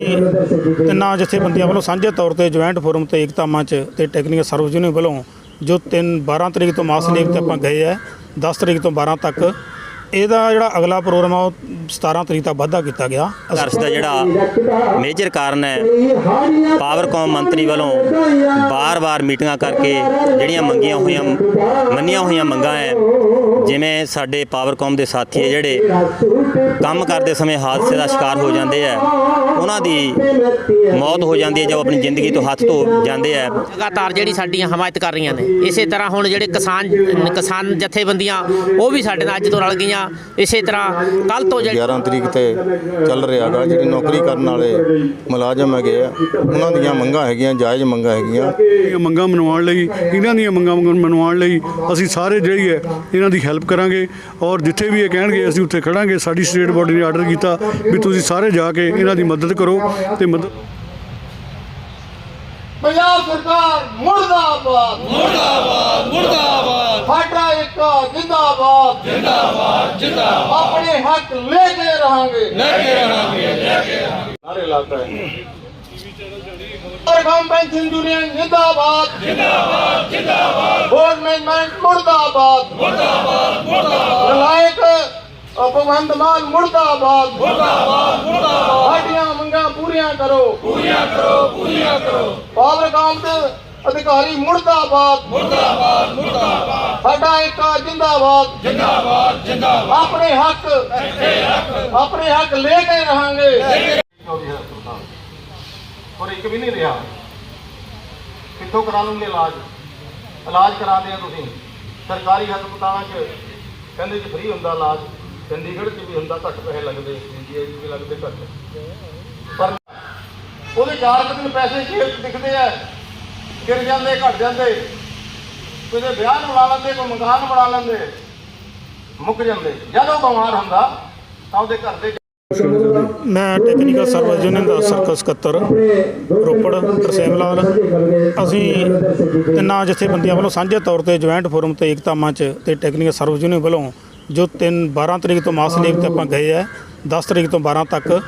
ਤਿੰਨਾਂ ਜਥੇਬੰਦੀਆਂ ਵੱਲੋਂ ਸਾਂਝੇ ਤੌਰ ਤੇ ਜੁਆਇੰਟ ਫੋਰਮ ਤੇ ਏਕਤਾ ਮੰਚ ਤੇ ਟੈਕਨੀਕਲ ਸਰਵਿਸ ਯੂਨੀਅਨ ਵੱਲੋਂ ਜੋ 3 12 ਤਰੀਕ ਤੋਂ ਮਾਸ ਲੀਵ ਤੇ ਆਪਾਂ ਗਏ ਆ 10 ਤਰੀਕ ਤੋਂ 12 ਤੱਕ, ਇਹਦਾ ਜਿਹੜਾ ਅਗਲਾ ਪ੍ਰੋਗਰਾਮ ਆ, ਉਹ 17 ਤਰੀਕ ਤੱਕ ਵਾਧਾ ਕੀਤਾ ਗਿਆ। ਸੰਘਰਸ਼ ਦਾ ਜਿਹੜਾ ਮੇਜਰ ਕਾਰਨ ਹੈ ਪਾਵਰਕਾਮ ਮੰਤਰੀ ਵੱਲੋਂ ਬਾਰ-ਬਾਰ ਮੀਟਿੰਗਾਂ ਕਰਕੇ ਜਿਹੜੀਆਂ ਮੰਗੀਆਂ ਹੋਈਆਂ, ਮੰਨੀਆਂ ਹੋਈਆਂ ਮੰਗਾਂ ਹੈ ਜਿਵੇਂ ਸਾਡੇ ਪਾਵਰਕਾਮ ਦੇ ਸਾਥੀ ਹੈ ਜਿਹੜੇ ਕੰਮ ਕਰਦੇ ਸਮੇਂ ਹਾਦਸੇ ਦਾ ਸ਼ਿਕਾਰ ਹੋ ਜਾਂਦੇ ਆ ਉਹਨਾਂ ਦੀ ਮੌਤ ਹੋ ਜਾਂਦੀ ਹੈ ਜਾਂ ਉਹ ਆਪਣੀ ਜ਼ਿੰਦਗੀ ਤੋਂ ਹੱਥ ਧੋ ਜਾਂਦੇ ਆ। ਲਗਾਤਾਰ ਜਿਹੜੀ ਸਾਡੀਆਂ ਹਮਾਇਤ ਕਰ ਰਹੀਆਂ ਨੇ ਇਸੇ ਤਰ੍ਹਾਂ ਹੁਣ ਜਿਹੜੇ ਕਿਸਾਨ ਕਿਸਾਨ ਜਥੇਬੰਦੀਆਂ ਉਹ ਵੀ ਸਾਡੇ ਨਾਲ ਅੱਜ ਤੋਂ ਰਲ ਗਈਆਂ। ਇਸੇ ਤਰ੍ਹਾਂ ਕੱਲ ਤੋਂ ਜਿਹੜੀ 11 ਤਰੀਕ ਤੇ ਚੱਲ ਰਿਹਾ ਗਾ ਜਿਹੜੀ ਨੌਕਰੀ ਕਰਨ ਵਾਲੇ ਮੁਲਾਜ਼ਮ ਹੈਗੇ ਆ ਉਹਨਾਂ ਦੀਆਂ ਮੰਗਾਂ ਹੈਗੀਆਂ ਜਾਇਜ਼ ਮੰਗਾਂ ਹੈਗੀਆਂ। ਦੀਆਂ ਮੰਗਾਂ ਮਨਵਾਉਣ ਲਈ ਇਹਨਾਂ ਦੀਆਂ ਮੰਗਾਂ ਮਨਵਾਉਣ ਲਈ ਅਸੀਂ ਸਾਰੇ ਜਿਹੜੀ ਹੈ ਇਹਨਾਂ ਦੀ ਹੈਲਪ ਕਰਾਂਗੇ ਔਰ ਜਿੱਥੇ ਵੀ ਇਹ ਕਹਿਣਗੇ ਅਸੀਂ ਉੱਥੇ ਖੜਾਂਗੇ। ਸਾਡੀ ਸਟੇਟ ਬੋਡੀ ਨੇ ਆਰਡਰ ਕੀਤਾ ਵੀ ਤੁਸੀਂ ਸਾਰੇ ਜਾ ਕੇ ਇਹਨਾਂ ਦੀ ਮਦਦ ਕਰੋ ਤੇ ਮਦਦ ਪੰਜਾਬ ਸਰਕਾਰ ਮੁਰਦਾਬਾਦ। ਮੁਰਦਾਬਾਦ ਮੁਰਦਾਬਾਦ। ਸਾਡਾ ਇੱਕ ਜਿੰਦਾਬਾਦ। ਜਿੰਦਾਬਾਦ ਜਿੰਦਾਬਾਦ। ਆਪਣੇ ਹੱਕ ਲੈ ਕੇ ਰਹਾਂਗੇ। ਲੈ ਕੇ ਰਹਾਂਗੇ ਲੈ ਕੇ ਨਾਰੇ ਲਾਤਾ ਹੈ ਔਰਗਮ ਪੈਨਸ਼ਨ ਯੂਨੀਅਨ ਜਿੰਦਾਬਾਦ ਜਿੰਦਾਬਾਦ ਜਿੰਦਾਬਾਦ ਬੋਰਡ ਮੈਨੇਜਮੈਂਟ ਮੁਰਦਾਬਾਦ ਮੁਰਦਾਬਾਦ ਮੁਰਦਾਬਾਦ ਨਲਾਇਕ ਭਗਵੰਤ ਮਾਨ ਮੁਰਦਾਬਾਦ ਮੁਰਦਾਬਾਦ ਮੁਰਦਾਬਾਦ ਸਾਡੀਆਂ ਮੰਗਾਂ ਪੂਰੀਆਂ ਕਰੋ ਪਾਵਰਕਾਮ ਦੇ ਅਧਿਕਾਰੀ ਮੁਰਦਾਬਾਦ ਮੁਰਦਾਬਾਦ ਮੁਰਦਾਬਾਦ ਸਾਡਾ ਇੱਕ ਜਿੰਦਾਬਾਦ ਜਿੰਦਾਬਾਦ ਜਿੰਦਾਬਾਦ ਆਪਣੇ ਹੱਕ ਆਪਣੇ ਹੱਕ ਲੈ ਕੇ ਰਹਾਂਗੇ ਔਰ ਇੱਕ ਵੀ ਨਹੀਂ ਰਿਹਾ। ਕਿੱਥੋਂ ਕਰਾ ਲੂੰਗੇ ਇਲਾਜ? ਇਲਾਜ ਕਰਾਉਂਦੇ ਆ ਤੁਸੀਂ। ਸਰਕਾਰੀ ਹਸਪਤਾਲਾਂ 'ਚ ਕਹਿੰਦੇ ਜੀ ਫ੍ਰੀ ਹੁੰਦਾ ਇਲਾਜ। ਚੰਡੀਗੜ੍ਹ 'ਚ ਵੀ ਹੁੰਦਾ, ਘੱਟ ਪੈਸੇ ਲੱਗਦੇ ਇੰਡੀਆ 'ਚ ਵੀ ਲੱਗਦੇ ਘੱਟ। ਪਰ ਉਹਦੇ ਚਾਰ ਕੁ ਦਿਨ ਪੈਸੇ ਜੇਬ 'ਚ ਦਿਖਦੇ ਆ। ਗਿਰ ਜਾਂਦੇ, ਘਟ ਜਾਂਦੇ। ਕੋਈ ਵਿਆਹ ਨੂੰ ਬਣਾ ਲੈਂਦੇ, ਕੋਈ ਮਕਾਨ ਬਣਾ ਲੈਂਦੇ। ਮੁੱਕ ਜਾਂਦੇ। ਜਦੋਂ ਬਿਮਾਰ ਹੁੰਦਾ, ਤਾਂ ਉਹਦੇ ਘਰ ਦੇ ਮੈਂ ਟੈਕਨੀਕਲ ਸਰਵਿਸ ਯੂਨੀਅਨ ਦਾ ਸਰਕਲ ਸਕੱਤਰ, ਰੋਪੜ, ਤਰਸੇਮ ਲਾਲ। ਅਸੀਂ ਤਿੰਨਾਂ ਜਥੇਬੰਦੀਆਂ ਵੱਲੋਂ ਸਾਂਝੇ ਤੌਰ ਤੇ ਜੁਆਇੰਟ ਫੋਰਮ ਤੇ ਏਕਤਾ ਮੰਚ ਤੇ ਟੈਕਨੀਕਲ ਸਰਵਿਸ ਯੂਨੀਅਨ ਵੱਲੋਂ ਜੋ 3 12 ਤਰੀਕ ਤੋਂ ਮਾਸ ਲੀਵ ਤੇ ਆਪਾਂ ਗਏ ਆ 10 ਤਰੀਕ ਤੋਂ 12 ਤੱਕ,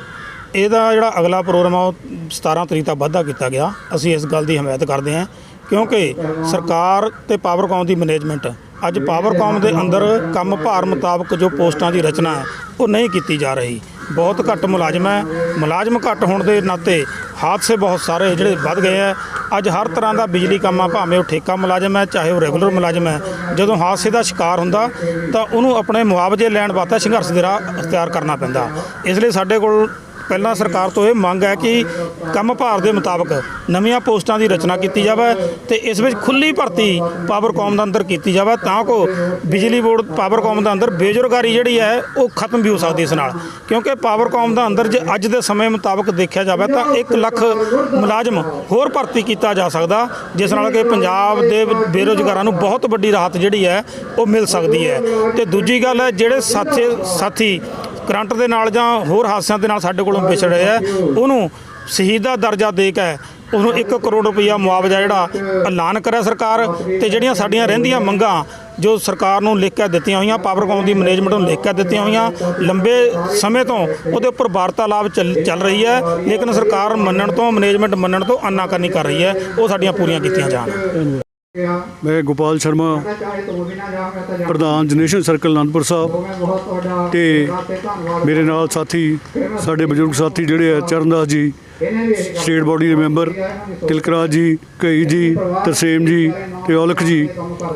ਇਹਦਾ ਜਿਹੜਾ ਅਗਲਾ ਪ੍ਰੋਗਰਾਮ ਆ, ਉਹ 17 ਤਰੀਕ ਤੱਕ ਵਾਧਾ ਕੀਤਾ ਗਿਆ। ਅਸੀਂ ਇਸ ਗੱਲ ਦੀ ਹਮਾਇਤ ਕਰਦੇ ਹਾਂ, ਕਿਉਂਕਿ ਸਰਕਾਰ ਤੇ ਪਾਵਰਕਾਮ ਦੀ ਮੈਨੇਜਮੈਂਟ ਅੱਜ ਪਾਵਰਕਾਮ ਦੇ ਅੰਦਰ ਕੰਮ ਭਾਰ ਮੁਤਾਬਕ ਜੋ ਪੋਸਟਾਂ ਦੀ ਰਚਨਾ ਹੈ, ਉਹ ਨਹੀਂ ਕੀਤੀ ਜਾ ਰਹੀ। ਬਹੁਤ ਘੱਟ ਮੁਲਾਜ਼ਮ ਹੈ। ਮੁਲਾਜ਼ਮ ਘੱਟ ਹੋਣ ਦੇ ਨਾਤੇ ਹਾਦਸੇ ਬਹੁਤ ਸਾਰੇ ਜਿਹੜੇ ਵੱਧ ਗਏ ਹੈ। ਅੱਜ ਹਰ ਤਰ੍ਹਾਂ ਦਾ ਬਿਜਲੀ ਕੰਮ ਆ ਭਾਵੇਂ ਉਹ ਠੇਕਾ ਮੁਲਾਜ਼ਮ ਹੈ, ਚਾਹੇ ਉਹ ਰੈਗੂਲਰ ਮੁਲਾਜ਼ਮ ਹੈ। ਜਦੋਂ ਹਾਦਸੇ ਦਾ ਸ਼ਿਕਾਰ ਹੁੰਦਾ, ਤਾਂ ਉਹਨੂੰ ਆਪਣੇ ਮੁਆਵਜ਼ੇ ਲੈਣ ਵਾਸਤੇ ਸੰਘਰਸ਼ ਦੇ ਰਾਹ ਅਖਤਿਆਰ ਕਰਨਾ ਪੈਂਦਾ। ਇਸ ਲਈ ਸਾਡੇ ਕੋਲ ਪਹਿਲਾਂ ਸਰਕਾਰ ਤੋਂ ਇਹ ਮੰਗ ਹੈ ਕਿ ਕੰਮ ਭਾਰ ਦੇ ਮੁਤਾਬਕ ਨਵੀਆਂ ਪੋਸਟਾਂ ਦੀ ਰਚਨਾ ਕੀਤੀ ਜਾਵੇ ਤੇ ਇਸ ਵਿੱਚ ਖੁੱਲੀ ਭਰਤੀ ਪਾਵਰਕਾਮ ਦਾ ਅੰਦਰ ਕੀਤੀ ਜਾਵੇ ਤਾਂ ਕੋ ਬਿਜਲੀ ਬੋਰਡ ਪਾਵਰਕਾਮ ਦਾ ਅੰਦਰ ਬੇਰੁਜ਼ਗਾਰੀ ਜਿਹੜੀ ਹੈ ਉਹ ਖਤਮ ਵੀ ਹੋ ਸਕਦੀ ਇਸ ਨਾਲ। ਕਿਉਂਕਿ ਪਾਵਰਕਾਮ ਦਾ ਅੰਦਰ ਜੇ ਅੱਜ ਦੇ ਸਮੇਂ ਮੁਤਾਬਕ ਦੇਖਿਆ ਜਾਵੇ ਤਾਂ 1 ਲੱਖ ਮੁਲਾਜ਼ਮ ਹੋਰ ਭਰਤੀ ਕੀਤਾ ਜਾ ਸਕਦਾ, ਜਿਸ ਨਾਲ ਕਿ ਪੰਜਾਬ ਦੇ ਬੇਰੁਜ਼ਗਾਰਾਂ ਨੂੰ ਬਹੁਤ ਵੱਡੀ ਰਾਹਤ ਜਿਹੜੀ ਹੈ ਉਹ ਮਿਲ ਸਕਦੀ ਹੈ। ਤੇ ਦੂਜੀ ਗੱਲ ਹੈ, ਜਿਹੜੇ ਸਾਥੀ ਸਾਥੀ ਕਰੰਟ ਦੇ ਨਾਲ ਜਾਂ ਹੋਰ ਹਾਦਸਿਆਂ ਦੇ ਨਾਲ ਸਾਡੇ ਕੋਲੋਂ ਵਿਛੜ ਰਹੇ ਉਹਨੂੰ ਸ਼ਹੀਦ ਦਾ ਦਰਜਾ ਦੇ ਕੇ ਉਹਨੂੰ 1 ਕਰੋੜ ਰੁਪਈਆ ਮੁਆਵਜ਼ਾ ਜਿਹੜਾ ਐਲਾਨ ਕਰਿਆ ਸਰਕਾਰ ਤੇ ਜਿਹੜੀਆਂ ਸਾਡੀਆਂ ਰਹਿੰਦੀਆਂ ਮੰਗਾਂ ਜੋ ਸਰਕਾਰ ਨੂੰ ਲਿਖ ਕੇ ਦਿੱਤੀਆਂ ਹੋਈਆਂ ਪਾਵਰਕਾਮ ਦੀ ਮੈਨੇਜਮੈਂਟ ਨੂੰ ਲਿਖ ਕੇ ਦਿੱਤੀਆਂ ਹੋਈਆਂ, ਲੰਬੇ ਸਮੇਂ ਤੋਂ ਉਹਦੇ ਉੱਪਰ ਵਾਰਤਾਲਾਪ ਚੱਲ ਚੱਲ ਰਹੀ ਹੈ, ਲੇਕਿਨ ਸਰਕਾਰ ਮੰਨਣ ਤੋਂ ਮੈਨੇਜਮੈਂਟ ਮੰਨਣ ਤੋਂ ਆਨਾਕਾਨੀ ਕਰ ਰਹੀ ਹੈ, ਉਹ ਸਾਡੀਆਂ ਪੂਰੀਆਂ ਕੀਤੀਆਂ ਜਾਣ। ਮੈਂ ਗੋਪਾਲ ਸ਼ਰਮਾ ਪ੍ਰਧਾਨ ਜਨਰੇਸ਼ਨ ਸਰਕਲ ਅਨੰਦਪੁਰ ਸਾਹਿਬ ਤੇ ਮੇਰੇ ਨਾਲ ਸਾਥੀ ਸਾਡੇ ਬਜ਼ੁਰਗ ਸਾਥੀ ਜਿਹੜੇ ਆ ਚਰਨਦਾਸ ਜੀ ਸਟੇਟ ਬਾਡੀ ਦੇ ਮੈਂਬਰ ਤਿਲਕਰਾਜ ਜੀ ਕਈ ਜੀ ਤਰਸੇਮ ਜੀ ਤੇ ਔਲਖ ਜੀ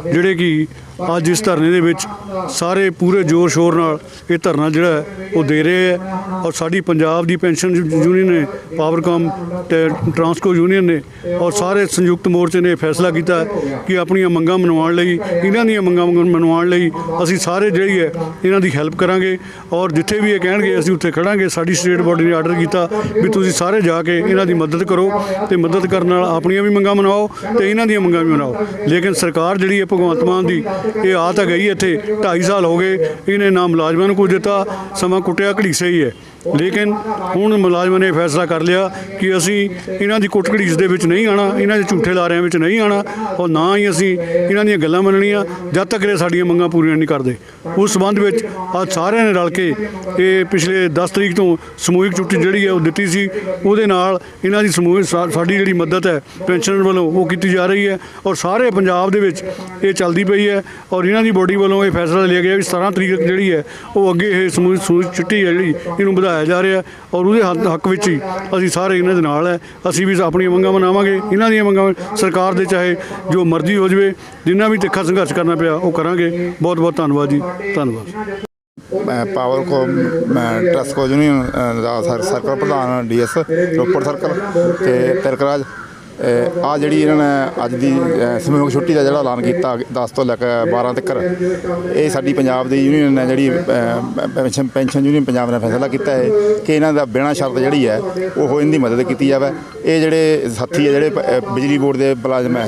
ਜਿਹੜੇ ਕਿ ਅੱਜ ਇਸ ਧਰਨੇ ਦੇ ਵਿੱਚ ਸਾਰੇ ਪੂਰੇ ਜ਼ੋਰ ਸ਼ੋਰ ਨਾਲ ਇਹ ਧਰਨਾ ਜਿਹੜਾ ਹੈ, ਉਹ ਦੇ ਰਹੇ ਹੈ ਔਰ ਸਾਡੀ ਪੰਜਾਬ ਦੀ ਪੈਨਸ਼ਨ ਯੂਨੀਅਨ ਨੇ ਪਾਵਰਕਾਮ ਤੇ ਟਰਾਂਸਕੋ ਯੂਨੀਅਨ ਨੇ ਔਰ ਸਾਰੇ ਸੰਯੁਕਤ ਮੋਰਚੇ ਨੇ ਇਹ ਫੈਸਲਾ ਕੀਤਾ ਕਿ ਆਪਣੀਆਂ ਮੰਗਾਂ ਮਨਵਾਉਣ ਲਈ, ਇਹਨਾਂ ਦੀਆਂ ਮੰਗਾਂ ਮਨਵਾਉਣ ਲਈ ਅਸੀਂ ਸਾਰੇ ਜਿਹੜੀ ਹੈ, ਇਹਨਾਂ ਦੀ ਹੈਲਪ ਕਰਾਂਗੇ ਔਰ ਜਿੱਥੇ ਵੀ ਇਹ ਕਹਿਣਗੇ, ਅਸੀਂ ਉੱਥੇ ਖੜਾਂਗੇ। ਸਾਡੀ ਸਟੇਟ ਬੋਡੀ ਨੇ ਆਰਡਰ ਕੀਤਾ ਵੀ ਤੁਸੀਂ ਸਾਰੇ ਜਾ ਕੇ ਇਹਨਾਂ ਦੀ ਮਦਦ ਕਰੋ ਤੇ ਮਦਦ ਕਰਨ ਨਾਲ ਆਪਣੀਆਂ ਵੀ ਮੰਗਾਂ ਮਨਾਓ ਤੇ ਇਹਨਾਂ ਦੀਆਂ ਮੰਗਾਂ ਵੀ ਮਨਾਓ ਲੇਕਿਨ ਸਰਕਾਰ ਜਿਹੜੀ ਹੈ, ਭਗਵੰਤ ਮਾਨ ਦੀ ਇਹ ਆ ਤਾਂ ਗਈ ਇੱਥੇ 2.5 ਸਾਲ ਹੋ ਗਏ। ਇਹਨੇ ਨਾ ਮੁਲਾਜ਼ਮਾਂ ਨੂੰ ਕੁਝ ਦਿੱਤਾ, ਸਮਾਂ ਕੁੱਟਿਆ, ਘੜੀਸੇ ਹੀ ਹੈ। ਲੇਕਿਨ ਹੁਣ ਮੁਲਾਜ਼ਮਾਂ ਨੇ ਫੈਸਲਾ ਕਰ ਲਿਆ ਕਿ ਅਸੀਂ ਇਹਨਾਂ ਦੀ ਕੁੱਟ ਘੜੀਸ ਦੇ ਵਿੱਚ ਨਹੀਂ ਆਣਾ ਇਹਨਾਂ ਦੇ ਝੂਠੇ ਲਾਰਿਆਂ ਵਿੱਚ ਨਹੀਂ ਆਣਾ ਔਰ ਨਾ ਹੀ ਅਸੀਂ ਇਹਨਾਂ ਦੀਆਂ ਗੱਲਾਂ ਮੰਨਣੀਆਂ, ਜਦ ਤੱਕ ਇਹ ਸਾਡੀਆਂ ਮੰਗਾਂ ਪੂਰੀਆਂ ਨਹੀਂ ਕਰਦੇ। ਉਸ ਸੰਬੰਧ ਵਿੱਚ ਅੱਜ ਸਾਰਿਆਂ ਨੇ ਰਲ ਕੇ ਇਹ ਪਿਛਲੇ 10 ਤਰੀਕ ਤੋਂ ਸਮੂਹਿਕ ਛੁੱਟੀ ਜਿਹੜੀ ਹੈ ਉਹ ਦਿੱਤੀ ਸੀ, ਉਹਦੇ ਨਾਲ ਇਹਨਾਂ ਦੀ ਸਮੂਹਿਕ ਸਾਡੀ ਜਿਹੜੀ ਮਦਦ ਹੈ ਪੈਨਸ਼ਨਰ ਵੱਲੋਂ ਉਹ ਕੀਤੀ ਜਾ ਰਹੀ ਹੈ, ਔਰ ਸਾਰੇ ਪੰਜਾਬ ਦੇ ਵਿੱਚ ਇਹ ਚੱਲਦੀ ਪਈ ਹੈ, ਔਰ ਇਹਨਾਂ ਦੀ ਬੋਡੀ ਵੱਲੋਂ ਇਹ ਫੈਸਲਾ ਲਿਆ ਗਿਆ ਵੀ 17 ਤਰੀਕ ਜਿਹੜੀ ਹੈ ਉਹ ਅੱਗੇ ਇਹ ਸਮੂਹਿਕ ਸਮੂਹਿਕ ਛੁੱਟੀ ਹੈ ਜਿਹੜੀ, ਇਹਨੂੰ ਵਧਾਇਆ ਜਾ ਰਿਹਾ ਔਰ ਉਹਦੇ ਹੱਕ ਹੱਕ ਵਿੱਚ ਹੀ ਅਸੀਂ ਸਾਰੇ ਇਹਨਾਂ ਦੇ ਨਾਲ ਹੈ। ਅਸੀਂ ਵੀ ਆਪਣੀਆਂ ਮੰਗਾਂ ਮਨਾਵਾਂਗੇ ਇਹਨਾਂ ਦੀਆਂ ਮੰਗਾਂ ਸਰਕਾਰ ਦੇ ਚਾਹੇ ਜੋ ਮਰਜ਼ੀ ਹੋ ਜਾਵੇ ਜਿੰਨਾ ਵੀ ਤਿੱਖਾ ਸੰਘਰਸ਼ ਕਰਨਾ ਪਿਆ ਉਹ ਕਰਾਂਗੇ। ਬਹੁਤ ਬਹੁਤ ਧੰਨਵਾਦ ਜੀ। ਧੰਨਵਾਦ। ਮੈਂ ਪਾਵਰ ਕੋ ਮੈਂ ਟਰਸਕੋ ਯੂਨੀਅਨ ਅ, ਦਾ ਸਰ- ਸਰਕਲ ਪ੍ਰਧਾਨ ਡੀਐਸ ਰੋਪੜ ਸਰਕਲ ਤੇ ਤਿਲਕਰਾਜ ਆ ਜਿਹੜੀ ਇਹਨਾਂ ਨੇ ਅੱਜ ਦੀ ਅ, ਸਮੂਹਿਕ ਛੁੱਟੀ ਦਾ ਜਿਹੜਾ ਐਲਾਨ ਕੀਤਾ 10 ਤੋਂ ਲੈ ਕੇ 12 ਤੱਕ ਇਹ ਸਾਡੀ ਪੰਜਾਬ ਦੀ ਯੂਨੀਅਨ ਨੇ ਜਿਹੜੀ ਪੈਨਸ਼ਨ ਪੈਨਸ਼ਨ ਯੂਨੀਅਨ ਪੰਜਾਬ ਨੇ ਫੈਸਲਾ ਕੀਤਾ ਹੈ ਕਿ ਇਹਨਾਂ ਦਾ ਬਿਨਾਂ ਸ਼ਰਤ ਜਿਹੜੀ ਹੈ ਉਹ ਇਹਨਾਂ ਦੀ ਮਦਦ ਕੀਤੀ ਜਾਵੇ। ਇਹ ਜਿਹੜੇ ਸਾਥੀ ਹੈ ਜਿਹੜੇ ਪ- ਬਿਜਲੀ ਬੋਰਡ ਦੇ ਮੁਲਾਜ਼ਮ ਹੈ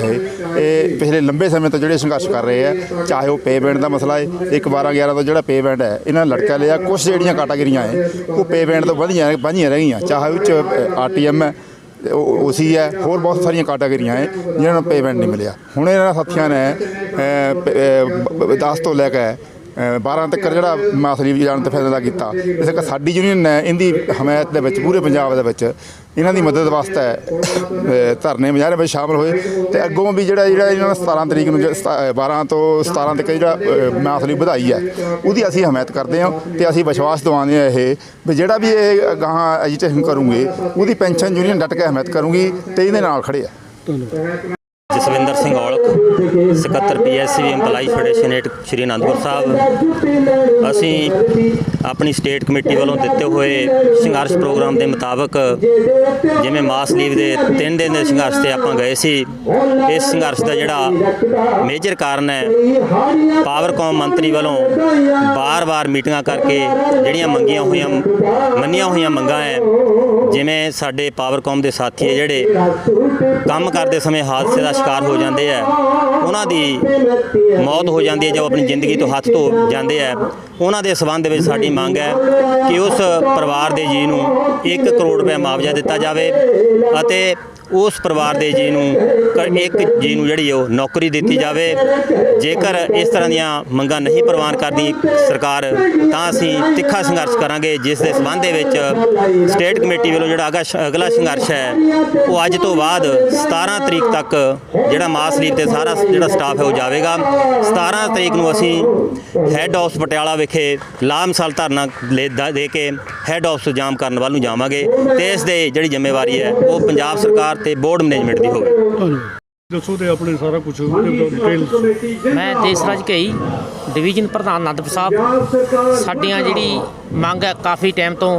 ਇਹ ਪਿਛਲੇ ਲੰਬੇ ਸਮੇਂ ਤੋਂ ਜਿਹੜੇ ਸੰਘਰਸ਼ ਕਰ ਰਹੇ ਹੈ ਚਾਹੇ ਉਹ ਪੇਮੈਂਟ ਦਾ ਮਸਲਾ ਹੈ ਇੱਕ 12 11 ਤੋਂ ਜਿਹੜਾ ਪੇਮੈਂਟ ਹੈ ਇਹਨਾਂ ਨੇ ਲੜਕਾ ਲਿਆ ਕੁਝ ਜਿਹੜੀਆਂ ਕੈਟਾਗਰੀਆਂ ਹੈ ਉਹ ਪੇਮੈਂਟ ਤੋਂ ਵਧੀਆਂ ਵਧੀਆਂ ਰਹਿ ਗਈਆਂ ਚਾਹੇ ਉਹ ਚ ਆਰਟੀਐਮ ਹੈ ਤੇ ਉਹ ਉਸੀ ਹੈ। ਹੋਰ ਬਹੁਤ ਸਾਰੀਆਂ ਕੈਟਾਗਰੀਆਂ ਹੈ। ਜਿਹਨਾਂ ਨੂੰ ਪੇਮੈਂਟ ਨਹੀਂ ਮਿਲਿਆ। ਹੁਣ ਇਹਨਾਂ ਸਾਥੀਆਂ ਨੇ 10 ਤੋਂ ਲੈ ਕੇ 12 ਤੱਕ ਜਿਹੜਾ ਮਾਸਲੀ ਜਾਣ ਤੇ ਫੈਸਲਾ ਕੀਤਾ। ਇਸ ਕਰਕੇ ਸਾਡੀ ਯੂਨੀਅਨ ਨੇ ਇਹਦੀ ਹਮਾਇਤ ਦੇ ਵਿੱਚ ਪੂਰੇ ਪੰਜਾਬ ਦੇ ਵਿੱਚ ਇਹਨਾਂ ਦੀ ਮਦਦ ਵਾਸਤੇ ਧਰਨੇ ਮੁਜ਼ਾਹਰੇ ਵਿੱਚ ਸ਼ਾਮਲ ਹੋਏ ਤੇ ਅੱਗੋਂ ਵੀ ਜਿਹੜਾ ਜਿਹੜਾ ਇਹਨਾਂ ਨੇ 17 ਤਰੀਕ ਨੂੰ ਸਤਾ- ਅ, 12 ਤੋਂ 17 ਤੱਕ ਜਿਹੜਾ ਅ, ਮਾਸਲੀ ਵਧਾਈ ਹੈ ਉਹਦੀ ਅਸੀਂ ਹਮਾਇਤ ਕਰਦੇ ਹਾਂ ਤੇ ਅਸੀਂ ਵਿਸ਼ਵਾਸ ਦਿਵਾਉਂਦੇ ਹਾਂ ਇਹ ਵੀ ਜਿਹੜਾ ਵੀ ਇਹ ਗਾਹਾਂ ਐਜੀਟੇਸ਼ਨ ਕਰੂਗੇ ਉਹਦੀ ਪੈਨਸ਼ਨ ਯੂਨੀਅਨ ਡਟ ਕੇ ਹਮਾਇਤ ਕਰੂਗੀ ਤੇ ਇਹਦੇ ਨਾਲ ਖੜੇ ਆ। ਜਸਵਿੰਦਰ ਸਿੰਘ ਔਲਖ ਸਕੱਤਰ PSC EMPLOYEE federation at Shri Anandpur Sahib. ਅਸੀਂ ਆਪਣੀ ਸਟੇਟ ਕਮੇਟੀ ਵੱਲੋਂ ਦਿੱਤੇ ਹੋਏ ਸੰਘਰਸ਼ ਪ੍ਰੋਗਰਾਮ ਦੇ ਮੁਤਾਬਕ ਜਿਵੇਂ ਮਾਸ ਲੀਵ ਦੇ 3 ਦਿਨ ਦੇ ਸੰਘਰਸ਼ ਤੇ ਆਪਾਂ ਗਏ ਸੀ, ਇਸ ਸੰਘਰਸ਼ ਦਾ ਜਿਹੜਾ ਮੇਜਰ ਕਾਰਨ ਹੈ ਪਾਵਰਕੌਮ ਮੰਤਰੀ ਵੱਲੋਂ ਬਾਰ-ਬਾਰ ਮੀਟਿੰਗਾਂ ਕਰਕੇ ਜਿਹੜੀਆਂ ਮੰਗੀਆਂ ਹੋਈਆਂ, ਮੰਨੀਆਂ ਹੋਈਆਂ ਮੰਗਾਂ ਹੈ ਜਿਵੇਂ ਸਾਡੇ ਪਾਵਰਕੌਮ ਦੇ ਸਾਥੀ ਹੈ ਜਿਹੜੇ ਕੰਮ ਕਰਦੇ ਸਮੇਂ ਹਾਦਸੇ ਦਾ ਸ਼ਿਕਾਰ ਹੋ ਜਾਂਦੇ ਆ, ਉਹਨਾਂ ਦੀ ਮੌਤ ਹੋ ਜਾਂਦੀ ਹੈ, ਜੋ ਆਪਣੀ ਜ਼ਿੰਦਗੀ ਤੋਂ ਹੱਥ ਧੋ ਜਾਂਦੇ ਆ। ਉਹਨਾਂ ਦੇ ਸਬੰਧ ਵਿੱਚ ਸਾਡੀ ਮੰਗ ਹੈ ਕਿ ਉਸ ਪਰਿਵਾਰ ਦੇ ਜੀ ਨੂੰ 1 ਕਰੋੜ ਰੁਪਏ ਮੁਆਵਜ਼ਾ ਦਿੱਤਾ ਜਾਵੇ ਅਤੇ ਉਸ ਪਰਿਵਾਰ ਦੇ ਜੀ ਨੂੰ ਕ- ਇੱਕ ਜੀ ਨੂੰ ਜਿਹੜੀ ਉਹ ਨੌਕਰੀ ਦਿੱਤੀ ਜਾਵੇ। ਜੇਕਰ ਇਸ ਤਰ੍ਹਾਂ ਦੀਆਂ ਮੰਗਾਂ ਨਹੀਂ ਪ੍ਰਵਾਨ ਕਰਦੀ ਸਰਕਾਰ, ਤਾਂ ਅਸੀਂ ਤਿੱਖਾ ਸੰਘਰਸ਼ ਕਰਾਂਗੇ, ਜਿਸ ਦੇ ਸਬੰਧ ਦੇ ਵਿੱਚ ਸਟੇਟ ਕਮੇਟੀ ਵੱਲੋਂ ਜਿਹੜਾ ਅਗਾ- ਅਗਲਾ ਸੰਘਰਸ਼ ਹੈ, ਉਹ ਅੱਜ ਤੋਂ ਬਾਅਦ 17 ਤਰੀਕ ਤੱਕ ਜਿਹੜਾ ਮਾਸ ਲੀਵ ਤੇ ਸਾਰਾ ਜਿਹੜਾ ਸਟਾਫ ਹੈ ਉਹ ਜਾਵੇਗਾ। 17 ਤਰੀਕ ਨੂੰ ਅਸੀਂ ਹੈੱਡ ਆਫਿਸ ਪਟਿਆਲਾ ਵਿਖੇ ਲਾਮਸਾਲ ਧਰਨਾ ਲੈ- ਦਾ- ਦੇ ਕੇ ਹੈੱਡ ਆਫਿਸ ਜਾਮ ਕਰਨ ਵੱਲ ਨੂੰ ਜਾਵਾਂਗੇ ਤੇ ਇਸ ਦੇ ਜਿਹੜੀ ਜ਼ਿੰਮੇਵਾਰੀ ਹੈ, ਉਹ ਪੰਜਾਬ ਸਰਕਾਰ ਤੇ ਬੋਰਡ ਮੈਨੇਜਮੈਂਟ ਦੀ ਹੋਵੇ। ਦੱਸੋ ਤੇ ਆਪਣੇ ਸਾਰਾ ਕੁਝ ਡਿਟੇਲ ਮੈਂ ਦੇਸਰਾਜ ਘਈ ਡਿਵੀਜ਼ਨ ਪ੍ਰਧਾਨ ਅਨੰਦਪੁਰ ਸਾਹਿਬ ਸਾਡੀਆਂ ਜਿਹੜੀ ਮੰਗ ਹੈ ਕਾਫੀ ਟਾਈਮ ਤੋਂ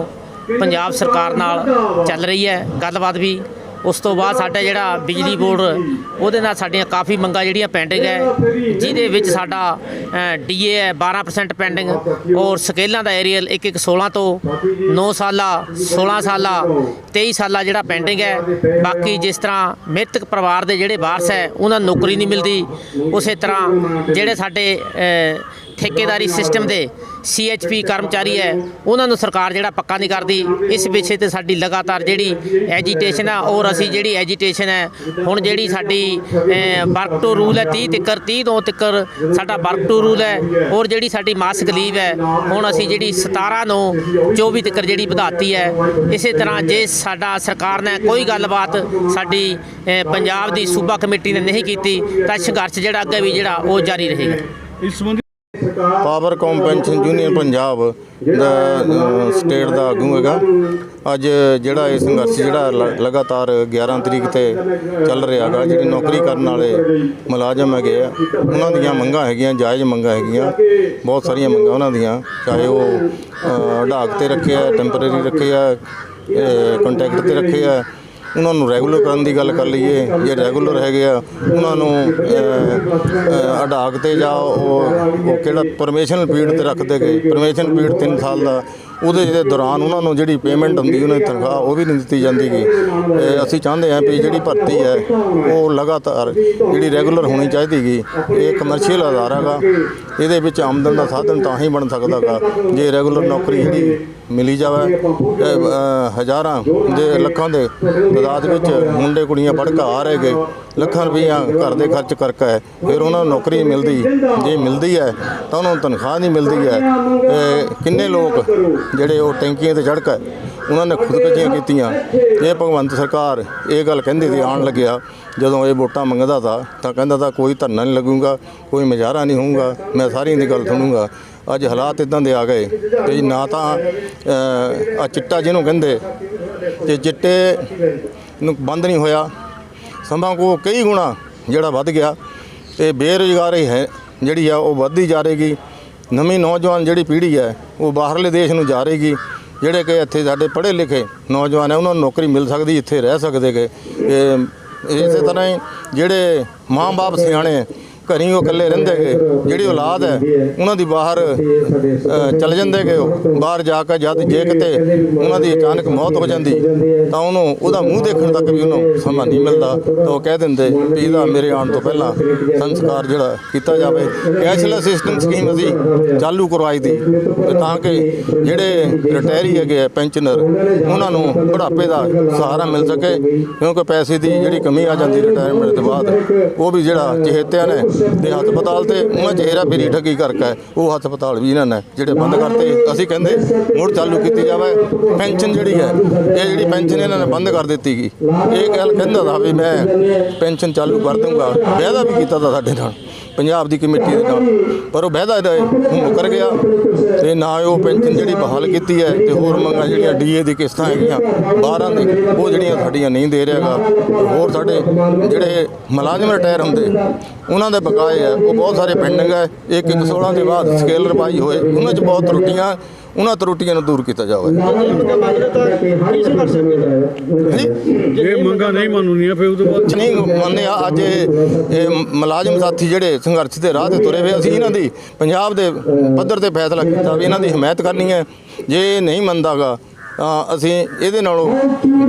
ਪੰਜਾਬ ਸਰਕਾਰ ਨਾਲ ਚੱਲ ਰਹੀ ਹੈ। ਗੱਲਬਾਤ ਵੀ ਉਸ ਤੋਂ ਬਾਅਦ ਸਾਡਾ ਜਿਹੜਾ ਬਿਜਲੀ ਬੋਰਡ, ਉਹਦੇ ਨਾਲ ਸਾਡੀਆਂ ਕਾਫੀ ਮੰਗਾਂ ਜਿਹੜੀਆਂ ਪੈਂਡਿੰਗ ਹੈ, ਜਿਹਦੇ ਵਿੱਚ ਸਾਡਾ ਡੀਏ ਹੈ 12% ਪੈਂਡਿੰਗ ਔਰ ਸਕੇਲਾਂ ਦਾ ਏਰੀਅਲ 1 1 16 ਤੋਂ 9 ਸਾਲਾ 16 ਸਾਲਾ 23 ਸਾਲਾ ਜਿਹੜਾ ਪੈਂਡਿੰਗ ਹੈ। ਬਾਕੀ ਜਿਸ ਤਰ੍ਹਾਂ ਮ੍ਰਿਤਕ ਪਰਿਵਾਰ ਦੇ ਜਿਹੜੇ ਵਾਰਸ ਹੈ, ਉਹਨਾਂ ਨੂੰ ਨੌਕਰੀ ਨਹੀਂ ਮਿਲਦੀ। ਉਸੇ ਤਰ੍ਹਾਂ ਜਿਹੜੇ ਸਾਡੇ ਠੇਕੇਦਾਰੀ ਸਿਸਟਮ ਦੇ ਸੀਐਚਪੀ ਕਰਮਚਾਰੀ ਹੈ, ਉਹਨਾਂ ਨੂੰ ਸਰਕਾਰ ਜਿਹੜਾ ਪੱਕਾ ਨਹੀਂ ਕਰਦੀ, ਇਸ ਵਿਸ਼ੇ ਤੇ ਸਾਡੀ ਲਗਾਤਾਰ ਜਿਹੜੀ ਐਜੀਟੇਸ਼ਨ ਹੈ ਔਰ ਅਸੀਂ ਜਿਹੜੀ ਐਜੀਟੇਸ਼ਨ ਹੈ, ਹੁਣ ਜਿਹੜੀ ਸਾਡੀ ਵਰਕ ਟੂ ਰੂਲ ਹੈ 30 ਤਿੱਕਰ 30 ਤੋਂ ਤਿੱਕਰ ਸਾਡਾ ਵਰਕ ਟੂ ਰੂਲ ਹੈ, ਔਰ ਜਿਹੜੀ ਸਾਡੀ ਮਾਸਕ ਲੀਵ ਹੈ, ਹੁਣ ਅਸੀਂ ਜਿਹੜੀ 17 ਨੂੰ 24 ਤੱਕ ਜਿਹੜੀ ਵਧਾਤੀ ਹੈ, ਇਸੇ ਤਰ੍ਹਾਂ ਜੇ ਸਾਡਾ ਸਰਕਾਰ ਨੇ ਕੋਈ ਗੱਲਬਾਤ ਸਾਡੀ ਪੰਜਾਬ ਦੀ ਸੂਬਾ ਕਮੇਟੀ ਨੇ ਨਹੀਂ ਕੀਤੀ, ਤਾਂ ਸੰਘਰਸ਼ ਜਿਹੜਾ ਅੱਗੇ ਵੀ ਜਿਹੜਾ ਉਹ ਜਾਰੀ ਰਹੇਗਾ। ਇਸ ਸੰਬੰਧੀ ਪਾਵਰ ਪੈਨਸ਼ਨ ਯੂਨੀਅਨ ਪੰਜਾਬ ਦਾ ਸਟੇਟ ਦਾ ਆਗੂ ਹੈਗਾ। ਅੱਜ ਜਿਹੜਾ ਇਹ ਸੰਘਰਸ਼ ਜਿਹੜਾ ਲ- ਲਗਾਤਾਰ 11 ਤਰੀਕ ਤੇ ਚੱਲ ਰਿਹਾ ਹੈਗਾ ਜਿਹੜੀ ਨੌਕਰੀ ਕਰਨ ਵਾਲੇ ਮੁਲਾਜ਼ਮ ਹੈਗੇ ਆ ਉਹਨਾਂ ਦੀਆਂ ਮੰਗਾਂ ਹੈਗੀਆਂ ਜਾਇਜ਼ ਮੰਗਾਂ ਹੈਗੀਆਂ ਬਹੁਤ ਸਾਰੀਆਂ ਮੰਗਾਂ ਉਹਨਾਂ ਦੀਆਂ ਚਾਹੇ ਉਹ ਅ, ਤੇ ਰੱਖੇ ਆ ਟੈਂਪਰੇਰੀ ਰੱਖੇ ਆ ਕੰਟੈਕਟ ਤੇ ਰੱਖੇ ਆ ਉਹਨਾਂ ਨੂੰ ਰੈਗੂਲਰ ਕਰਨ ਦੀ ਗੱਲ ਕਰ ਲਈਏ, ਜੇ ਰੈਗੂਲਰ ਹੈਗੇ ਆ, ਉਹਨਾਂ ਨੂੰ ਅਡਾਕ ਤੇ ਜਾਂ ਉਹ ਕਿਹੜਾ ਪਰਮਿਸ਼ਨ ਪੀਰੀਅਡ ਤੇ ਰੱਖਦੇ ਗਏ। ਪਰਮਿਸ਼ਨ ਪੀਰੀਅਡ 3 ਸਾਲ ਦਾ। ਉਹਦੇ ਦੇ ਦੌਰਾਨ ਉਹਨਾਂ ਨੂੰ ਜਿਹੜੀ ਪੇਮੈਂਟ ਹੁੰਦੀ, ਉਹਨਾਂ ਦੀ ਤਨਖਾਹ ਉਹ ਵੀ ਨਹੀਂ ਦਿੱਤੀ ਜਾਂਦੀ ਗੀ ਅਸੀਂ ਚਾਹੁੰਦੇ ਹਾਂ ਵੀ ਜਿਹੜੀ ਭਰਤੀ ਹੈ, ਉਹ ਲਗਾਤਾਰ ਜਿਹੜੀ ਰੈਗੂਲਰ ਹੋਣੀ ਚਾਹੀਦੀ ਗੀ ਇਹ ਕਮਰਸ਼ੀਅਲ ਆਧਾਰ ਹੈਗਾ। ਇਹਦੇ ਵਿੱਚ ਆਮਦਨ ਦਾ ਸਾਧਨ ਤਾਂ ਹੀ ਬਣ ਸਕਦਾ ਗਾ ਜੇ ਰੈਗੂਲਰ ਨੌਕਰੀ ਜਿਹੜੀ ਮਿਲੀ ਜਾਵੇ। ਹਜ਼ਾਰਾਂ ਦੇ, ਲੱਖਾਂ ਦੇ ਤਾਦਾਦ ਵਿੱਚ ਮੁੰਡੇ ਕੁੜੀਆਂ ਪੜ੍ਹ ਕੇ ਆ ਰਹੇ ਗਏ ਲੱਖਾਂ ਰੁਪਈਆ ਘਰ ਦੇ ਖਰਚ ਕਰਕੇ ਫਿਰ ਉਹਨਾਂ ਨੂੰ ਨੌਕਰੀ ਮਿਲਦੀ। ਜੇ ਮਿਲਦੀ ਹੈ, ਤਾਂ ਉਹਨਾਂ ਨੂੰ ਤਨਖਾਹ ਨਹੀਂ ਮਿਲਦੀ ਹੈ। ਕਿੰਨੇ ਲੋਕ ਜਿਹੜੇ ਉਹ ਟੈਂਕੀਆਂ ਤੇ ਚੜ੍ਹ ਕੇ ਉਹਨਾਂ ਨੇ ਖੁਦਕੁਸ਼ੀਆਂ ਕੀਤੀਆਂ। ਇਹ ਭਗਵੰਤ ਸਰਕਾਰ ਇਹ ਗੱਲ ਕਹਿੰਦੀ ਸੀ, ਆਉਣ ਲੱਗਿਆ, ਜਦੋਂ ਇਹ ਵੋਟਾਂ ਮੰਗਦਾ ਤਾ, ਤਾਂ ਕਹਿੰਦਾ ਤਾਂ, ਕੋਈ ਧਰਨਾ ਨਹੀਂ ਲੱਗੂਗਾ, ਕੋਈ ਮੁਜ਼ਾਹਰਾ ਨਹੀਂ ਹੋਊਗਾ, ਮੈਂ ਸਾਰੀਆਂ ਦੀ ਗੱਲ ਸੁਣੂਗਾ। ਅੱਜ ਹਾਲਾਤ ਇਦਾਂ ਦੇ ਆ ਗਏ ਤੇ ਨਾ ਤਾਂ ਆ ਚਿੱਟਾ ਜਿਹਨੂੰ ਕਹਿੰਦੇ, ਤੇ ਚਿੱਟੇ ਨੂੰ ਬੰਦ ਨਹੀਂ ਹੋਇਆ। ਸਮਾਂ ਕੋ ਕਈ ਗੁਣਾ ਜਿਹੜਾ ਵੱਧ ਗਿਆ, ਤੇ ਬੇਰੁਜ਼ਗਾਰੀ ਹੈ ਜਿਹੜੀ ਆ, ਉਹ ਵੱਧਦੀ ਜਾ ਰਹੇਗੀ ਨਵੀਂ ਨੌਜਵਾਨ ਜਿਹੜੀ ਪੀੜ੍ਹੀ ਹੈ, ਉਹ ਬਾਹਰਲੇ ਦੇਸ਼ ਨੂੰ ਜਾ ਰਹੇਗੀ ਜਿਹੜੇ ਕਿ ਇੱਥੇ ਸਾਡੇ ਪੜ੍ਹੇ ਲਿਖੇ ਨੌਜਵਾਨ ਹੈ, ਉਹਨਾਂ ਨੂੰ ਨੌਕਰੀ ਮਿਲ ਸਕਦੀ, ਇੱਥੇ ਰਹਿ ਸਕਦੇ ਗੇ। ਇਹ ਇਸੇ ਤਰ੍ਹਾਂ ਹੀ ਜਿਹੜੇ ਮਾਂ-ਬਾਪ ਸਿਆਣੇ ਘਰੀ ਉਹ ਇਕੱਲੇ ਰਹਿੰਦੇ ਗਏ ਜਿਹੜੀ ਔਲਾਦ ਹੈ ਉਹਨਾਂ ਦੀ ਬਾਹਰ ਅ, ਜਾਂਦੇ ਗਏ ਉਹ। ਬਾਹਰ ਜਾ ਕੇ ਜਦ ਜੇ ਕਿਤੇ ਉਹਨਾਂ ਦੀ ਅਚਾਨਕ ਮੌਤ ਹੋ ਜਾਂਦੀ ਤਾਂ ਉਹਨੂੰ ਉਹਦਾ ਮੂੰਹ ਦੇਖਣ ਤੱਕ ਵੀ ਉਹਨੂੰ ਸਮਾਂ ਨਹੀਂ ਮਿਲਦਾ। ਤਾਂ ਉਹ ਕਹਿ ਦਿੰਦੇ ਵੀ ਇਹਦਾ ਮੇਰੇ ਆਉਣ ਤੋਂ ਪਹਿਲਾਂ ਸੰਸਕਾਰ ਜਿਹੜਾ ਕੀਤਾ ਜਾਵੇ। ਕੈਸ਼ਲੈਸ ਸਿਸਟਮ ਸਕੀਮ ਅਸੀਂ ਚਾਲੂ ਕਰਵਾਈ ਦੀ। ਤਾਂ ਕਿ ਜਿਹੜੇ ਰਿਟਾਇਰੀ ਹੈਗੇ ਆ ਪੈਨਸ਼ਨਰ ਉਹਨਾਂ ਨੂੰ ਬੁਢਾਪੇ ਦਾ ਸਹਾਰਾ ਮਿਲ ਸਕੇ। ਕਿਉਂਕਿ ਪੈਸੇ ਦੀ ਜਿਹੜੀ ਕਮੀ ਆ ਜਾਂਦੀ ਰਿਟਾਇਰਮੈਂਟ ਤੋਂ ਬਾਅਦ ਉਹ ਵੀ ਜਿਹੜਾ ਚਹੇਤਿਆਂ ਨੇ ਦੇ ਹਸਪਤਾਲ ਤੇ ਉਹਨਾਂ ਚ ਹੇਰਾ ਫੇਰੀ ਠੱਗੀ ਕਰਕੇ। ਉਹ ਹਸਪਤਾਲ ਵੀ ਇਹਨਾਂ ਨੇ, ਜਿਹੜੇ ਬੰਦ ਕਰਤੇ। ਅਸੀਂ ਕਹਿੰਦੇ, ਮੁੜ ਚਾਲੂ ਕੀਤੀ ਜਾਵੇ। ਪੈਨਸ਼ਨ ਜਿਹੜੀ ਹੈ, ਇਹ ਜਿਹੜੀ ਪੈਨਸ਼ਨ ਇਹਨਾਂ ਨੇ ਬੰਦ ਕਰ ਦਿੱਤੀ ਗਈ ਇਹ ਗੱਲ ਕਹਿੰਦਾ ਦਾ ਵੀ ਮੈਂ ਪੈਨਸ਼ਨ ਚਾਲੂ ਕਰ ਦੂੰਗਾ ਵਾਅਦਾ ਵੀ ਕੀਤਾ ਤਾਂ ਸਾਡੇ ਨਾਲ। ਪੰਜਾਬ ਦੀ ਕਮੇਟੀ ਦੇ ਨਾਲ। ਪਰ ਉਹ ਵਾਅਦਾ ਇਹਦਾ ਮੁੱਕਰ ਗਿਆ ਤੇ ਨਾ ਉਹ ਪੈਨਸ਼ਨ ਜਿਹੜੀ ਬਹਾਲ ਕੀਤੀ ਹੈ ਤੇ ਹੋਰ ਮੰਗਾਂ ਜਿਹੜੀਆਂ ਡੀਏ ਦੀ ਕਿਸ਼ਤਾਂ ਹੈਗੀਆਂ 12 ਦੀ, ਉਹ ਜਿਹੜੀਆਂ ਸਾਡੀਆਂ ਨਹੀਂ ਦੇ ਰਿਹਾਗਾ ਹੋਰ ਸਾਡੇ ਜਿਹੜੇ ਮੁਲਾਜ਼ਮ ਰਿਟਾਇਰ ਹੁੰਦੇ, ਉਹਨਾਂ ਦੇ ਬਕਾਏ ਹੈ, ਉਹ ਬਹੁਤ ਸਾਰੇ ਪੈਂਡਿੰਗ ਹੈ। ਇੱਕ ਇੱਕ 16 ਦੇ ਬਾਅਦ ਸਕੇਲ ਰਪਾਈ ਹੋਏ, ਉਹਨਾਂ 'ਚ ਬਹੁਤ ਤਰੁੱਟੀਆਂ ਉਹਨਾਂ ਤਰੁੱਟੀਆਂ ਨੂੰ ਦੂਰ ਕੀਤਾ ਜਾਵੇ ਇਹ ਮੰਗਾਂ ਨਹੀਂ ਮੰਨੂਨੀਆਂ ਫਿਰ ਉਹਦੇ ਬਾਅਦ ਨਹੀਂ ਮੰਨਦੇ ਆ ਅੱਜ ਇਹ ਮੁਲਾਜ਼ਮ ਸਾਥੀ ਜਿਹੜੇ ਸੰਘਰਸ਼ ਦੇ ਰਾਹ ਤੇ ਤੁਰੇ ਹੋਏ ਅਸੀਂ ਇਹਨਾਂ ਦੀ ਪੰਜਾਬ ਦੇ ਪੱਧਰ ਤੇ ਫੈਸਲਾ ਕੀਤਾ ਵੀ ਇਹਨਾਂ ਦੀ ਹਮਾਇਤ ਕਰਨੀ ਹੈ ਜੇ ਇਹ ਨਹੀਂ ਮੰਨਦਾਗਾ ਤਾਂ ਅਸੀਂ ਇਹਦੇ ਨਾਲੋਂ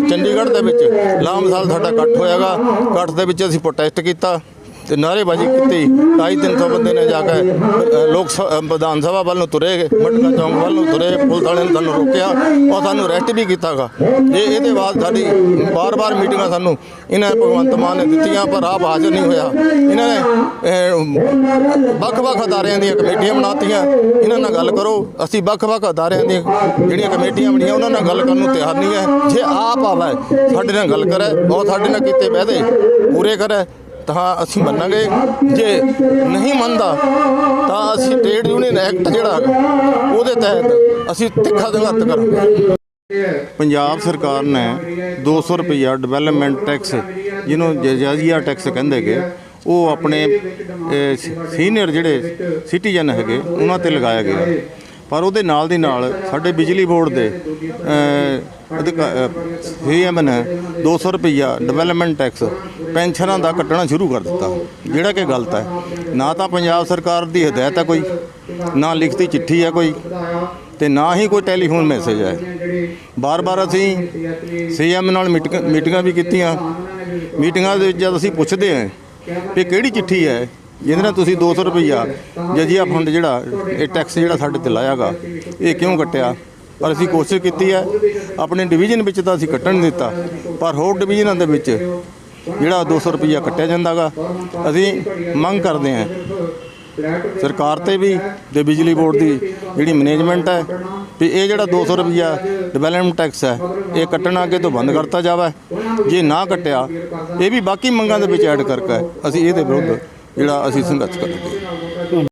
ਚੰਡੀਗੜ੍ਹ ਦੇ ਵਿੱਚ ਲਾਮਸਾਲ ਸਾਡਾ ਇਕੱਠ ਹੋਇਆਗਾ ਇਕੱਠ ਦੇ ਵਿੱਚ ਅਸੀਂ ਪ੍ਰੋਟੈਸਟ ਕੀਤਾ ਤੇ ਨਾਅਰੇਬਾਜ਼ੀ ਕੀਤੀ। ਢਾਈ ਤਿੰਨ ਸੌ ਬੰਦੇ ਨੇ ਜਾ ਕੇ ਲੋਕ ਸ- ਵਿਧਾਨ ਸਭਾ ਵੱਲ ਨੂੰ ਤੁਰੇ, ਮਟਕਾ ਚੌਂਕ ਵੱਲ ਨੂੰ ਤੁਰੇ, ਪੁਲਿਸ ਵਾਲਿਆਂ ਨੇ ਸਾਨੂੰ ਰੋਕਿਆ। ਔਰ ਸਾਨੂੰ ਅਰੈਸਟ ਵੀ ਕੀਤਾਗਾ। ਇਹ ਇਹਦੇ ਬਾਅਦ ਸਾਡੀ ਬਾਰ-ਬਾਰ ਮੀਟਿੰਗਾਂ ਸਾਨੂੰ ਇਹਨਾਂ ਭਗਵੰਤ ਮਾਨ ਨੇ ਦਿੱਤੀਆਂ, ਪਰ ਆਪ ਹਾਜ਼ਰ ਨਹੀਂ ਹੋਇਆ। ਇਹਨਾਂ ਨੇ ਵੱਖ-ਵੱਖ ਅਦਾਰਿਆਂ ਦੀਆਂ ਕਮੇਟੀਆਂ ਬਣਾਤੀਆਂ। ਇਹਨਾਂ ਨਾਲ ਗੱਲ ਕਰੋ। ਅਸੀਂ ਵੱਖ-ਵੱਖ ਅਦਾਰਿਆਂ ਦੀਆਂ ਜਿਹੜੀਆਂ ਕਮੇਟੀਆਂ ਬਣੀਆਂ, ਉਹਨਾਂ ਨਾਲ ਗੱਲ ਕਰਨ ਨੂੰ ਤਿਆਰ ਨਹੀਂ ਹੈ। ਜੇ ਆਪ ਆਵੇ, ਸਾਡੇ ਨਾਲ ਗੱਲ ਕਰੇ ਉਹ ਸਾਡੇ ਨਾਲ ਕੀਤੇ ਵਾਅਦੇ ਪੂਰੇ ਕਰੇ। ਤਾਂ ਅਸੀਂ ਮੰਨਾਂਗੇ ਜੇ ਨਹੀਂ ਮੰਨਦਾ ਤਾਂ ਅਸੀਂ ਟ੍ਰੇਡ ਯੂਨੀਅਨ ਐਕਟ ਜਿਹੜਾ ਹੈਗਾ, ਉਹਦੇ ਤਹਿਤ ਅਸੀਂ ਤਿੱਖਾ ਸੰਘਰਸ਼ ਕਰਾਂਗੇ। ਪੰਜਾਬ ਸਰਕਾਰ ਨੇ 200 ਰੁਪਈਆ ਡਿਵੈਲਪਮੈਂਟ ਟੈਕਸ ਜਿਹਨੂੰ ਜਜਾਜ਼ੀਆ ਟੈਕਸ ਕਹਿੰਦੇ ਗੇ ਉਹ ਆਪਣੇ ਸੀਨੀਅਰ ਜਿਹੜੇ ਸਿਟੀਜ਼ਨ ਹੈਗੇ ਉਹਨਾਂ ਤੇ ਲਗਾਇਆ ਗਿਆ। ਪਰ ਉਹਦੇ ਨਾਲ ਦੀ ਨਾਲ ਸਾਡੇ ਬਿਜਲੀ ਬੋਰਡ ਦੇ ਸੀਐਮ ਨੇ 200 ਰੁਪਈਆ ਡਿਵੈਲਪਮੈਂਟ ਟੈਕਸ ਪੈਨਸ਼ਨਾਂ ਦਾ ਕੱਟਣਾ ਸ਼ੁਰੂ ਕਰ ਦਿੱਤਾ। ਜਿਹੜਾ ਕਿ ਗਲਤ ਹੈ। ਨਾ ਤਾਂ ਪੰਜਾਬ ਸਰਕਾਰ ਦੀ ਹਦਾਇਤ ਹੈ ਕੋਈ, ਨਾ ਲਿਖਤੀ ਚਿੱਠੀ ਹੈ ਕੋਈ, ਤੇ ਨਾ ਹੀ ਕੋਈ ਟੈਲੀਫੋਨ ਮੈਸੇਜ ਹੈ। ਬਾਰ-ਬਾਰ ਅਸੀਂ ਸੀਐਮ ਨਾਲ ਮੀਟਿੰਗ- ਮੀਟਿੰਗਾਂ ਵੀ ਕੀਤੀਆਂ। ਮੀਟਿੰਗਾਂ ਦੇ ਵਿੱਚ ਜਦ ਅਸੀਂ ਪੁੱਛਦੇ ਹਾਂ ਕਿ ਕਿਹੜੀ ਚਿੱਠੀ ਹੈ, ਜਿਹਦੇ ਨਾਲ ਤੁਸੀਂ 200 ਰੁਪਈਆ ਜਜੀਆ ਫੰਡ ਜਿਹੜਾ, ਇਹ ਟੈਕਸ ਜਿਹੜਾ ਸਾਡੇ ਤੇ ਲਾਇਆਗਾ, ਇਹ ਕਿਉਂ ਕੱਟਿਆ? ਪਰ ਅਸੀਂ ਕੋਸ਼ਿਸ਼ ਕੀਤੀ ਹੈ, ਆਪਣੇ ਡਿਵੀਜ਼ਨ ਵਿੱਚ ਤਾਂ ਅਸੀਂ ਕੱਟਣ ਨਹੀਂ ਦਿੱਤਾ, ਪਰ ਹੋਰ ਡਿਵੀਜ਼ਨਾਂ ਦੇ ਵਿੱਚ ਜਿਹੜਾ 200 ਰੁਪਈਆ ਕੱਟਿਆ ਜਾਂਦਾਗਾ, ਅਸੀਂ ਮੰਗ ਕਰਦੇ ਹਾਂ, ਸਰਕਾਰ ਤੇ ਵੀ ਤੇ ਬਿਜਲੀ ਬੋਰਡ ਦੀ ਜਿਹੜੀ ਮੈਨੇਜਮੈਂਟ ਹੈ, ਵੀ ਇਹ ਜਿਹੜਾ 200 ਰੁਪਈਆ ਡਿਵੈਲਪਮੈਂਟ ਟੈਕਸ ਹੈ, ਇਹ ਕੱਟਣਾ ਅੱਗੇ ਤੋਂ ਬੰਦ ਕਰਤਾ ਜਾਵੇ, ਜੇ ਨਾ ਕੱਟਿਆ, ਇਹ ਵੀ ਬਾਕੀ ਮੰਗਾਂ ਦੇ ਵਿੱਚ ਐਡ ਕਰਕੇ ਅਸੀਂ ਇਹਦੇ ਵਿਰੁੱਧ ਜਿਹੜਾ ਅਸੀਂ ਸੰਘਰਸ਼ ਕਰਾਂਗੇ।